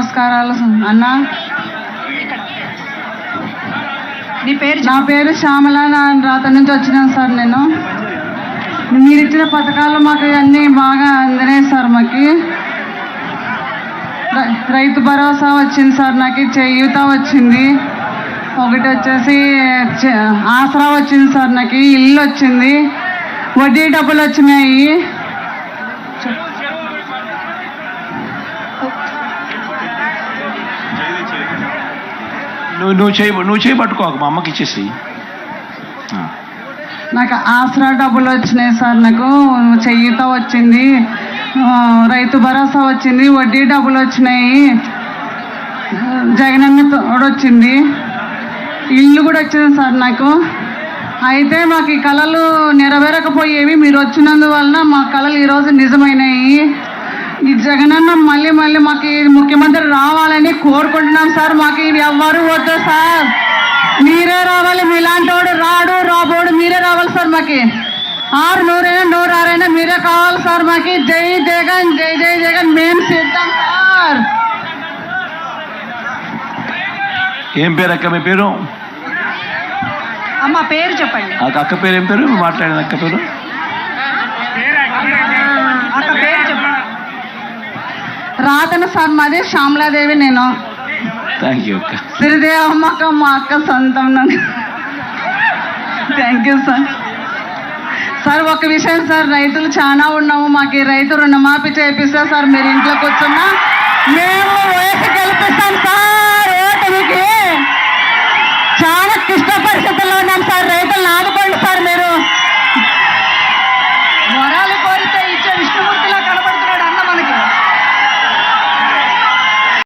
నమస్కారాలు అన్న. నీ పేరు నా పేరు శ్యామల నా రాత నుంచి వచ్చినాను సార్ నేను. మీరు ఇచ్చిన పథకాలు మాకు అన్నీ బాగా అందినాయి సార్ మాకు. రైతు భరోసా వచ్చింది సార్ నాకు చేయూత వచ్చింది. ఒకటి వచ్చేసి ఆసరా వచ్చింది సార్ నాకు ఇల్లు వచ్చింది. వడ్డీ డబ్బులు వచ్చినాయి. నువ్వు నువ్వు చేయి నువ్వు చేయి పట్టుకోక మా అమ్మకి ఇచ్చేసి నాకు ఆసరా డబ్బులు వచ్చినాయి సార్ నాకు చెయ్యితో వచ్చింది రైతు భరోసా వచ్చింది వడ్డీ డబ్బులు వచ్చినాయి. జగనన్న తోడు వచ్చింది. ఇల్లు కూడా వచ్చింది సార్ నాకు. అయితే మాకు ఈ కళలు నెరవేరకపోయేవి మీరు వచ్చినందువలన మా కళలు ఈరోజు నిజమైనాయి. ఈ జగనన్న మళ్ళీ మళ్ళీ మాకు ముఖ్యమంత్రి రావాలని కోరుకుంటున్నాం సార్ మాకు ఇది ఎవ్వరు మాకి. ఆరు నూరైనా నూరు ఆరైనా మీరే కావాలి సార్ మాకి. జై జగన్ జై జై జగన్. మేము సిద్ధం సార్. ఏం పేరు అక్క మీ పేరు? అమ్మ పేరు చెప్పండి. అక్క పేరు ఏం పేరు? మాట్లాడిన అక్క పేరు. రాతన సార్ మాది శ్యామలాదేవి నేను. థ్యాంక్ యూ అక్క. సిరిదేవమ్మక్క మా అక్క సొంతం. Thank you sir. సార్ ఒక విషయం సార్ రైతులు చాలా ఉన్నాము మాకు ఈ రైతు రుణమాఫీ చేపిస్తే సార్ మీరు ఇంట్లో వచ్చున్నా మేము